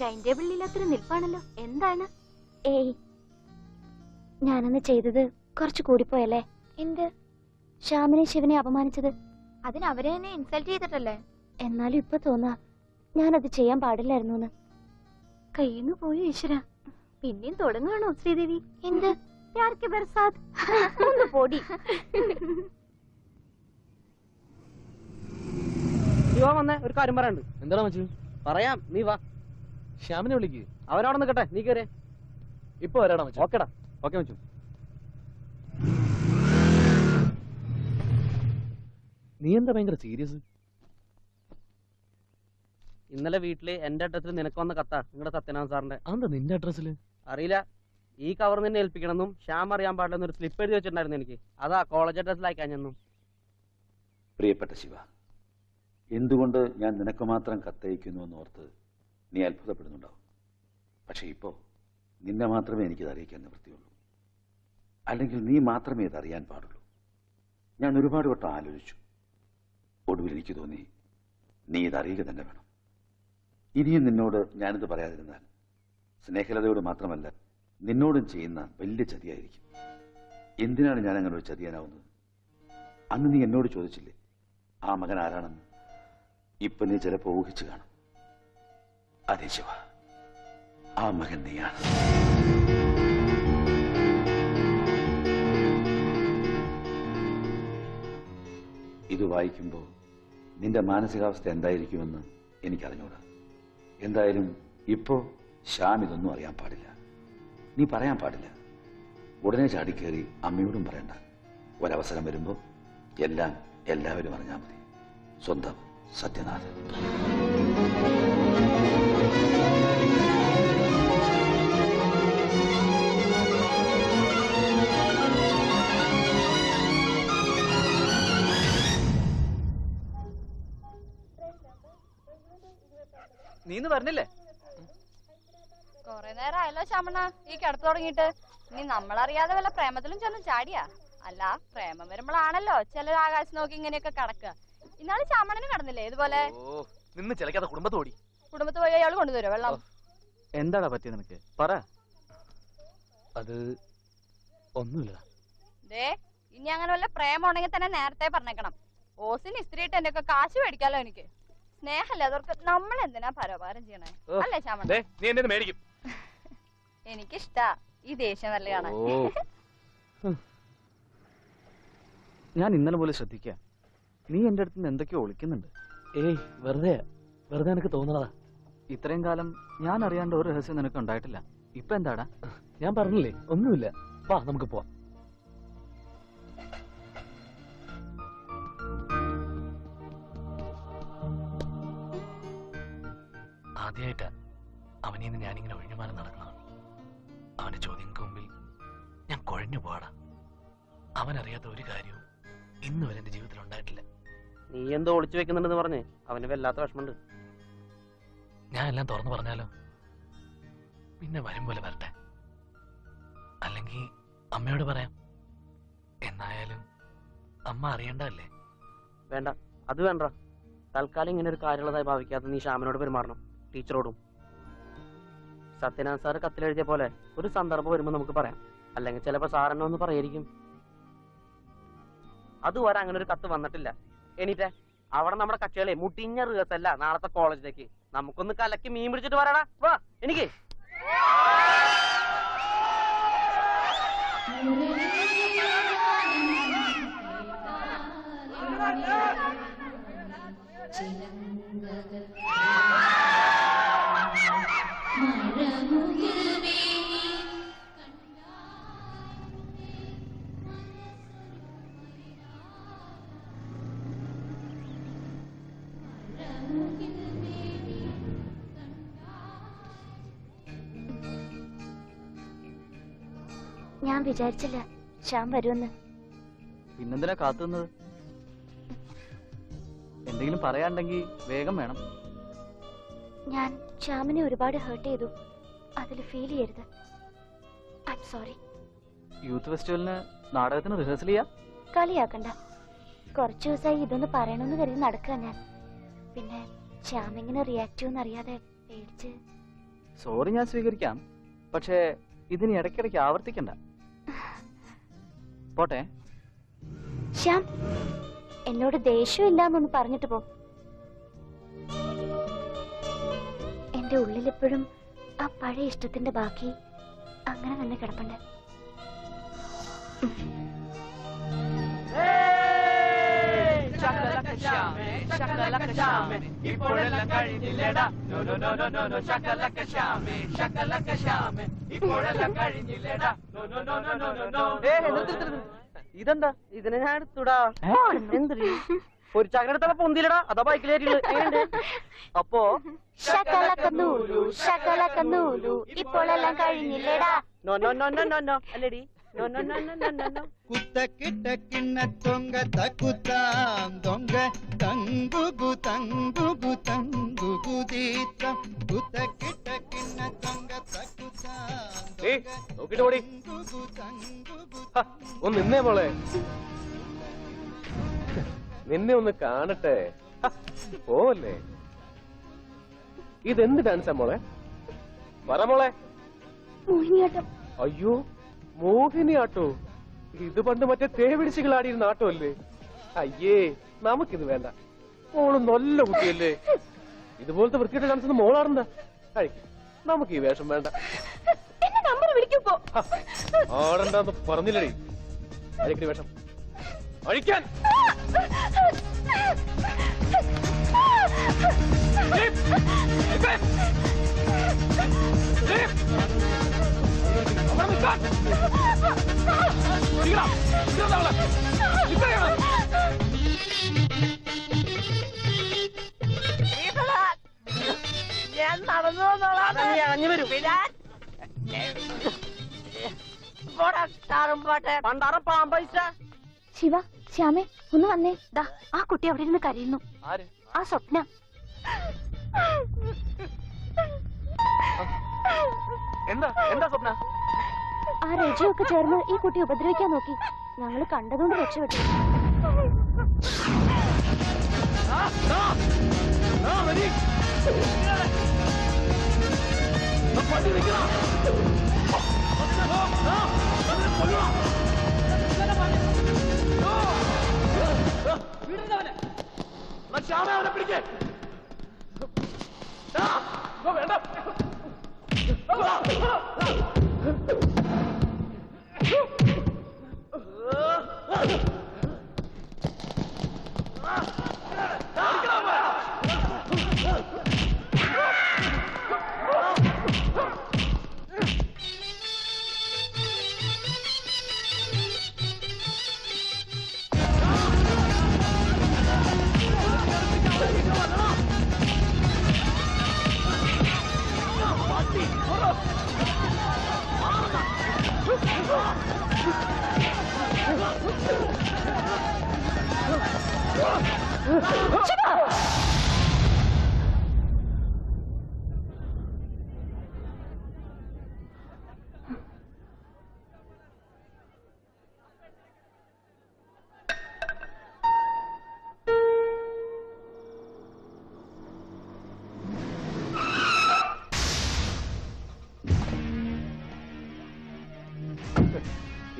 Time ടേബിളിൽ ഇല്ലാത്തൊരു നിൽപ്പാണല്ലോ. എന്താണ്? ഏയ് ഞാനന്ന് ചെയ്തത് കുറച്ച് കൂടിപ്പോയല്ലേ? എന്ത്? ശ്യാമിനെ ശിവനെ അപമാനിച്ചത്? അതിന് അവരെ തന്നെ ഇൻസൾട്ട് ചെയ്തിട്ടല്ലേ? എന്നാലും ഇപ്പൊ തോന്നാ ഞാനത് ചെയ്യാൻ പാടില്ലായിരുന്നു എന്ന് കയ്യിന്ന് പോയി ഈശ്വര. പിന്നെയും തുടങ്ങുകയാണോ ശ്രീദേവി? എന്ത്? ഒന്ന് പോടി. ഒരു കാര്യം പറയാണ്ട് എന്താണ് മച്ചു? പറയാം നീ വാ. ശ്യാമിനെ വിളിക്ക്. അവരവിടെ നിൽക്കട്ടെ നീ കയറേ ഇപ്പൊ വരാടാ മച്ചു. ഓക്കെടാ. ഓക്കെ മച്ചു. നീ എന്താ ഭയങ്കര സീരിയസ് ഇന്നലെ വീട്ടിൽ എന്റെ അഡ്രസ്സിൽ നിനക്ക് വന്ന കത്താ. നിങ്ങളുടെ സത്യനാഥ് സാറിന്റെ. അതെന്താ നിന്റെ അഡ്രസ്സിൽ അറിയില്ല. ഈ കവർ നിന്നെ ഏൽപ്പിക്കണമെന്നും ശ്യാം അറിയാൻ പാടില്ലെന്ന് ഒരു സ്ലിപ്പ് എഴുതി വെച്ചിട്ടുണ്ടായിരുന്നു എനിക്ക്. അതാ കോളേജ് അഡ്രസ്സിൽ അയക്കാൻ പ്രിയപ്പെട്ട ശിവ എന്തുകൊണ്ട് ഞാൻ നിനക്ക് മാത്രം കത്തയക്കുന്നു എന്നോർത്ത് നീ അത്ഭുതപ്പെടുന്നുണ്ടാവും. പക്ഷെ ഇപ്പോൾ നിന്നെ മാത്രമേ എനിക്കിത് അറിയിക്കാൻ നിവൃത്തിയുള്ളൂ. അല്ലെങ്കിൽ നീ മാത്രമേ ഇത് അറിയാൻ പാടുള്ളൂ. ഞാൻ ഒരുപാട് വട്ടം ആലോചിച്ചു. ഒടുവിൽ എനിക്ക് തോന്നി നീ ഇത് അറിയുക തന്നെ വേണം. ഇനിയും നിന്നോട് ഞാനിത് പറയാതിരുന്നാൽ സ്നേഹലതയോട് മാത്രമല്ല നിന്നോടും ചെയ്യുന്ന വലിയ ചതിയായിരിക്കും. എന്തിനാണ് ഞാൻ അങ്ങനെ ഒരു ചതിയാനാവുന്നത്? അന്ന് നീ എന്നോട് ചോദിച്ചില്ലേ ആ മകൻ ആരാണെന്ന്? ഇപ്പൊ നീ ചിലപ്പോൾ ഊഹിച്ചു കാണും. അതെ ശിവ. ആ മകൻ നീയാണ്. ഇത് വായിക്കുമ്പോൾ നിന്റെ മാനസികാവസ്ഥ എന്തായിരിക്കുമെന്ന് എനിക്കറിഞ്ഞൂടാ. എന്തായാലും ഇപ്പോ ശ്യാം ഇതൊന്നും അറിയാൻ പാടില്ല. നീ പറയാൻ പാടില്ല. ഉടനെ ചാടിക്കേറി അമ്മയോടും പറയണ്ട. ഒരവസരം വരുമ്പോൾ എല്ലാം എല്ലാവരും അറിഞ്ഞാൽ മതി. സ്വന്തം സത്യനാഥ് നീ ഇന്ന് പറഞ്ഞില്ലേ? കൊറേ നേരം ആയല്ലോ ശമണ ഈ കിടത്തു തുടങ്ങിയിട്ട്. നീ നമ്മളറിയാതെ വല്ല പ്രേമത്തിലും ചെന്ന് ചാടിയാ? അല്ല പ്രേമം വരുമ്പോഴാണല്ലോ ചില ആകാശം നോക്കി ഇങ്ങനെയൊക്കെ കിടക്കുക. ഇന്നാൾ ശമണന് കിടന്നില്ലേ ഇതുപോലെ? നിന്ന് ചിലക്കാതെ കുടുംബത്തോടി. കുടുംബത്ത് പോയി അയാൾ കൊണ്ടുവരുമോ വെള്ളം. എന്താടാ പറ്റിയത് നിനക്ക്? പറ. അത് ഒന്നുമില്ല. ദേ ഇനി അങ്ങനെ വല്ല പ്രേമം ഉണ്ടെങ്കിൽ തന്നെ നേരത്തെ പറഞ്ഞേക്കണം. ഓസിന് ഇസ്ത്രീട്ട് എന്റെ ഒക്കെ കാശ് മേടിക്കാലോ എനിക്ക്. സ്നേഹല്ലേ അതോർക്ക് നമ്മൾ എന്തിനാ പരോപകാരം ചെയ്യണേ? അല്ലേ ശ്യാമ ദേ, നീ എന്നെ മേടിക്കും. എനിക്കിഷ്ടാ ഈ ദേഷ്യം നല്ല കാണാൻ. ഞാൻ ഇന്നലെ പോലെ ശ്രദ്ധിക്കാം. നീ എന്റെ അടുത്ത് നിന്ന് എന്തൊക്കെയോ ഒളിക്കുന്നുണ്ട്. ഏയ് വെറുതെ വെറുതെ എനിക്ക് തോന്നണതാ. ഇത്രയും കാലം ഞാൻ അറിയാണ്ട് ഒരു രഹസ്യം നിനക്ക് ഉണ്ടായിട്ടില്ല. ഇപ്പൊ എന്താടാ? ഞാൻ പറഞ്ഞില്ലേ ഒന്നുമില്ല. വാ നമുക്ക് പോവാം. ആദ്യമായിട്ടാ അവനിൽ നിന്ന് ഞാനിങ്ങനെ ഒഴിഞ്ഞുമാനം നടക്കണം അവന്റെ ചോദ്യങ്ങൾക്ക് മുമ്പിൽ ഞാൻ കുഴഞ്ഞു പോവാടാ. അവനറിയാത്ത ഒരു കാര്യവും ഇന്നുവരെ എന്റെ ജീവിതത്തിൽ ഉണ്ടായിട്ടില്ല. നീ എന്തോ ഒളിച്ചു വെക്കുന്നുണ്ടെന്ന് പറഞ്ഞേ അവന് വല്ലാത്ത വിഷമമുണ്ട്. ഞാൻ എല്ലാം തുറന്നു പറഞ്ഞാലോ? പിന്നെ വരും പോലെ വരട്ടെ. അല്ലെങ്കിൽ അമ്മയോട് പറയാം. എന്നായാലും അമ്മ അറിയണ്ടല്ലേ വേണ്ട. അത് വേണ്ട. തൽക്കാലം ഇങ്ങനെ ഒരു കാര്യമുള്ളതായി ഭാവിക്കാതെ നീ ശ്യാമനോട് പെരുമാറണം. ടീച്ചറോടും. സത്യനാഥ് സാറ് കത്തിലെഴുതിയ പോലെ ഒരു സന്ദർഭം വരുമ്പോൾ നമുക്ക് പറയാം. അല്ലെങ്കിൽ ചിലപ്പോൾ സാറെന്നെ ഒന്ന് പറയായിരിക്കും. അതുവരെ അങ്ങനെ ഒരു കത്ത് വന്നിട്ടില്ല. എനിട്ടെ അവിടെ നമ്മുടെ കക്ഷികളെ മുട്ടിഞ്ഞ റിഹേഴ്സല്ല നാളത്തെ കോളേജിലേക്ക് നമുക്കൊന്ന് കലക്കി മീൻ പിടിച്ചിട്ട് വരാടാ. വാ എനിക്ക് ഞാൻ വിചാരിച്ചില്ല ശ്യാം വരുമെന്ന്. പിന്നെന്തിനാ കാത്തുന്നത്? എന്തെങ്കിലും പറയാണ്ടെങ്കിൽ വേഗം വേണം. ഞാൻ ശ്യാമിനെ ഒരുപാട് ഹേർട്ട് ചെയ്തു. അതിൽ ഫീൽ ചെയ്യരുത്. ഐ സോറി യൂത്ത് ഫെസ്റ്റിവലിന് നാടകത്തിന് റിഹേഴ്സൽ ചെയ്യാ? കളിയാക്കണ്ട. കുറച്ചു ദിവസമായി ഇതൊന്ന് പറയണമെന്ന് കരുതി നടക്കുക ഞാൻ. പിന്നെ ശ്യാം എങ്ങനെ റിയാക്ട് ചെയ്യുമെന്ന് അറിയാതെ പേടിച്ച്. സോറി ഞാൻ സ്വീകരിക്കാം. പക്ഷേ ഇതിന് ഇടയ്ക്കിടയ്ക്ക് ആവർത്തിക്കണ്ട. പോട്ടെ. ശ്യാം എന്നോട് ദേഷ്യമില്ലാന്നൊന്ന് പറഞ്ഞിട്ട് പോ. എന്റെ ഉള്ളിലെപ്പോഴും ആ പഴയ ഇഷ്ടത്തിന്റെ ബാക്കി അങ്ങനെ തന്നെ കിടപ്പുണ്ട്. ഇപ്പോഴെല്ലാം കഴിഞ്ഞില്ലടാ no no no no no ഇപ്പോഴെല്ലാം കഴിഞ്ഞില്ലടാ no no no no no no no ഇതെന്താ ഇതിനെ ഞാൻ എടുത്തുടാ എന്തൊരു ഒരു ചകര എടുത്തപ്പോ പൊന്തിലടാ അതാ ബൈക്കിലേറ്റുള്ളത് അപ്പോ ശകലക്കന്നൂലു ശകലക്കന്നൂലു ഇപ്പോഴെല്ലാം കഴിഞ്ഞില്ലേടാ no no no no no no അല്ലടി കുത്ത കിട്ട കിണ തൊങ്ക തക്കുത്ത തൊങ്ക തങ്കുകു തങ്കുകു തങ്കുകു തീത്ത കുത്ത കിട്ട കിണ തൊങ്ക തക്കുത്ത ഒന്ന് നിന്നേ മോളെ. നിന്നെ ഒന്ന് കാണട്ടെ. പോവല്ലേ? ഇതെന്ത് ഡാൻസാ മോളെ? പറ മോളെ. അയ്യോ. മോഹിനിയാട്ടോ ഇത് പണ്ട് മറ്റേ തേവിടിച്ചുകളാടിയിരുന്ന ആട്ടോ അല്ലേ അയ്യേ നമുക്കിത് വേണ്ട മോൾ നല്ല കുട്ടിയല്ലേ ഇതുപോലത്തെ വൃത്തിയുടെ ഡാൻസ് മോളാടുന്ന നമുക്ക് ഈ വേഷം വേണ്ട ആടണ്ടെന്ന് പറഞ്ഞില്ലടി അഴിക്കടി വേഷം അഴിക്കാൻ ഞാൻ നടന്നു ഇറങ്ങി വരും ശിവ ശ്യാമേ ഒന്ന് വന്നേ. ദാ ആ കുട്ടി അവിടെ ഇരുന്ന് കരയുന്നു. ആ സ്വപ്ന. എന്താ? എന്താ സ്വപ്ന? ആ രജയൊക്കെ ചേർന്ന് ഈ കുട്ടി ഉപദ്രവിക്കാൻ നോക്കി ഞങ്ങൾ കണ്ടതുകൊണ്ട് രക്ഷപ്പെട്ടു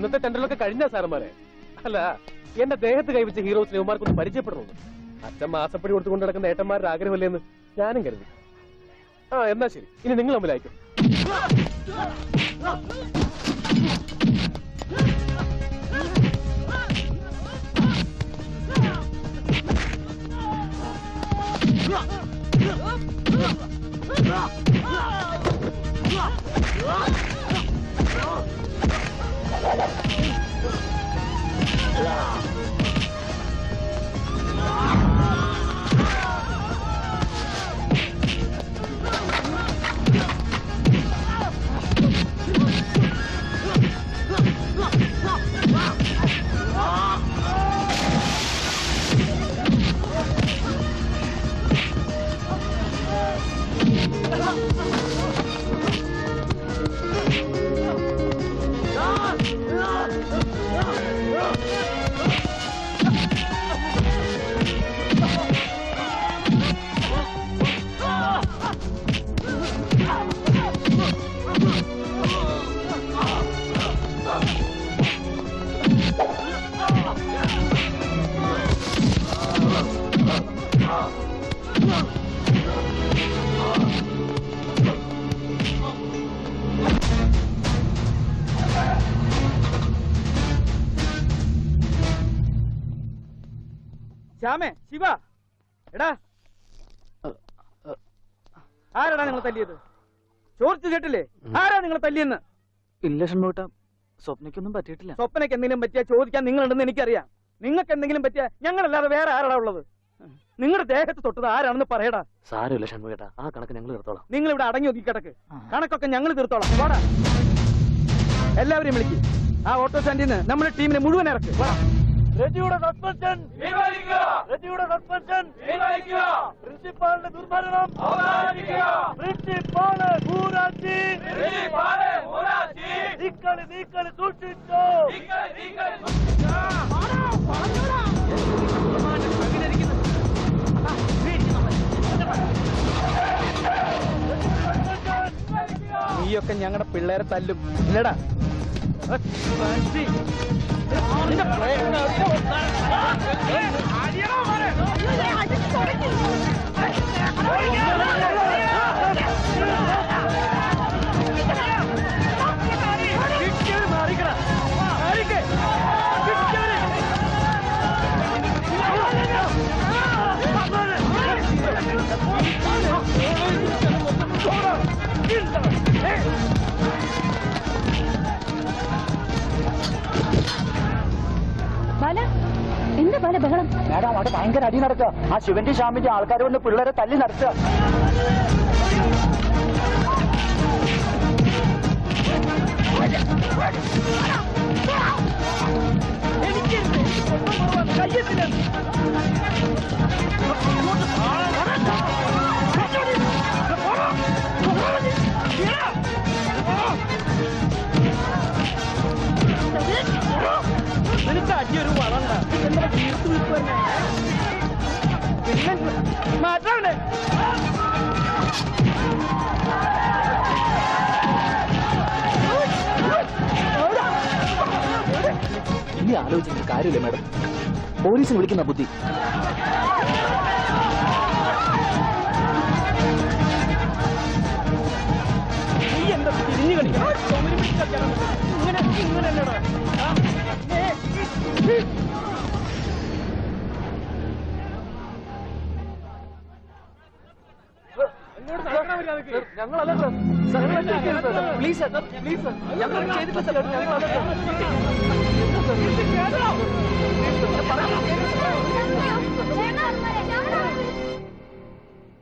ഇന്നത്തെ ടെൻഡറിലൊക്കെ കഴിഞ്ഞ സാറന്മാരെ. അല്ല എന്റെ ദേഹത്ത് കൈവച്ച ഹീറോസിനെ ഇവന്മാർക്കൊന്ന് പരിചയപ്പെടണമെന്ന് അച്ഛൻ മാസപ്പടി കൊടുത്തുകൊണ്ട് നടക്കുന്ന ഏട്ടന്മാരുടെ ആഗ്രഹമല്ലേന്ന് ഞാനും കരുതി. ആ എന്നാ ശരി. ഇനി നിങ്ങൾ തമ്മിലായിരിക്കും. ആരാടാ നിങ്ങൾ തല്ലിയത്? ചോദിച്ചു കേട്ടില്ലേ? ആരാ നിങ്ങൾ തല്ലിയെന്ന്? ഇല്ല ഷൺമുഖേട്ട സ്വപ്നയ്ക്കൊന്നും പറ്റിയിട്ടില്ല. സ്വപ്നയ്ക്ക് എന്തെങ്കിലും പറ്റിയാ ചോദിക്കാൻ നിങ്ങളുണ്ടെന്ന് എനിക്കറിയാം. നിങ്ങൾക്ക് എന്തെങ്കിലും പറ്റിയാ ഞങ്ങളല്ലാതെ വേറെ ആരാടാ ഉള്ളത്? നിങ്ങളുടെ ദേഹത്ത് തൊട്ടത് ആരാണെന്ന് പറയടാ. സാരമില്ല ഷൺമുഖേട്ട ആ കണക്ക് ഞങ്ങൾ തീർത്തോളാം. നിങ്ങൾ ഇവിടെ അടങ്ങി ഒതുക്കി കിടക്ക്. കണക്കൊക്കെ ഞങ്ങൾ തീർത്തോളാം. പോടാ. എല്ലാവരെയും വിളിക്കും. ആ ഓട്ടോ സ്റ്റാൻഡിൽ നിന്ന് നമ്മുടെ ടീമിനെ മുഴുവൻ ഇറക്ക്. രജിയുടെ സസ്പെൻഷൻ രജിയുടെ സസ്പെൻഷൻ പ്രിൻസിപ്പാളിന്റെ ദുർഭരണം. പ്രിൻസിപ്പാൾ ഹേ നീക്കളി നീക്കളി ഹേ നീയൊക്കെ ഞങ്ങളുടെ പിള്ളേരെ തല്ലും ഇല്ലടാ നിന്റെ എന്താ ബാല ബഹളം? മാഡം അവിടെ ഭയങ്കര അടി നടക്കുക. ആ ശിവന്റെ ശ്യാമിന്റെ ആൾക്കാർ കൊണ്ട് പിള്ളേരെ തല്ലി നടത്തുക നിനക്ക് അടിയൊരു വളണ്ട മാറ്റാണ്ട് ഇനി ആലോചിച്ചിട്ട് കാര്യമില്ല മാഡം. പോലീസ് വിളിക്കുന്ന ബുദ്ധി. നീ എന്താ തിരിഞ്ഞു കളിക്കണം. ഇങ്ങനെ ഇങ്ങനെ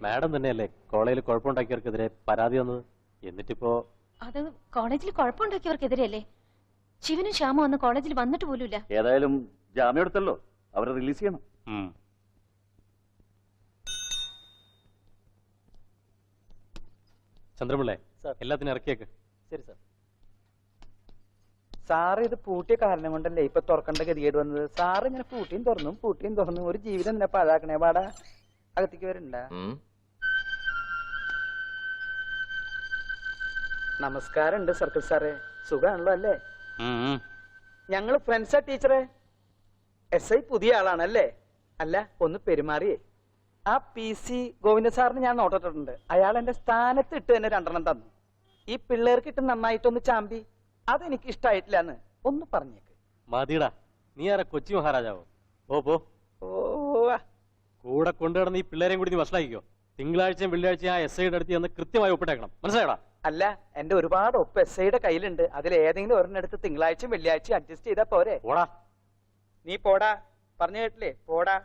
മാഡം തന്നെയല്ലേ കോളേജിൽ കുഴപ്പമുണ്ടാക്കിയവർക്കെതിരെ പരാതി വന്നത്? എന്നിട്ടിപ്പോ അത് കോളേജിൽ കുഴപ്പമുണ്ടാക്കിയവർക്കെതിരെയല്ലേ? ശിവനും ശ്യാമും അന്ന് കോളേജിൽ വന്നിട്ട് പോലുമില്ല. ഏതായാലും ജാമ്യം എടുത്തല്ലോ. അവരെ റിലീസ് ചെയ്യണം. ചന്ദ്രപിള്ളേ എല്ലാത്തിനും ഇറക്കിയേക്ക്. ശരി സാർ. സാറ് ഇത് പൂട്ടിയ കാരണം കൊണ്ടല്ലേ ഇപ്പൊ തുറക്കേണ്ട ഗതികേട് വന്നത്? സാറ് ഇങ്ങനെ പൂട്ടിയും തുറന്നും പൂട്ടിയും തുറന്നും ഒരു ജീവിതം എന്നെ പാഴാക്കണേ പാടാ അകത്തേക്ക് വരണ്ട. നമസ്കാരം ഉണ്ട് സർക്കിൾ സാറേ. സുഖാണല്ലോ അല്ലേ? ഞങ്ങൾ ഫ്രണ്ട്സാ ടീച്ചറെ എസ് ഐ പുതിയ ആളാണല്ലേ? അല്ല ഒന്ന് പെരുമാറിയേ. ആ പി സി ഗോവിന്ദ സാറിന് ഞാൻ നോട്ടിട്ടുണ്ട് അയാൾ എന്റെ സ്ഥാനത്ത് ഇട്ട് തന്നെ രണ്ടെണ്ണം തന്നു. ഈ പിള്ളേർക്ക് ഇട്ട് നന്നായിട്ടൊന്ന് ചാമ്പി. അതെനിക്ക് ഇഷ്ടായിട്ടില്ല എന്ന് ഒന്ന് പറഞ്ഞേക്ക്. മതിടാ. നീ ആരാ? കൊച്ചി മഹാരാജാവോ? ഓ പോ. ഓ. കൂടെ കൊണ്ടുകിടന്ന് ഈ പിള്ളേരെയും കൂടി നീ വഷളാക്കിക്കോ. തിങ്കളാഴ്ചയും വെള്ളിയാഴ്ചയും ആ എസ് ഐയുടെ അടുത്ത് ചെന്ന് കൃത്യമായി ഒപ്പിട്ടേക്കണം. മനസ്സിലായടാ അല്ല എന്റെ ഒരുപാട് ഒപ്പ് എസ് ഐയുടെ കയ്യിലുണ്ട്. അതിൽ ഏതെങ്കിലും ഒരെണ്ണെടുത്ത് തിങ്കളാഴ്ചയും വെള്ളിയാഴ്ചയും അഡ്ജസ്റ്റ് ചെയ്താ പോരെ. പോടാ. നീ പോടാ. പറഞ്ഞു കേട്ടില്ലേ? പോടാ.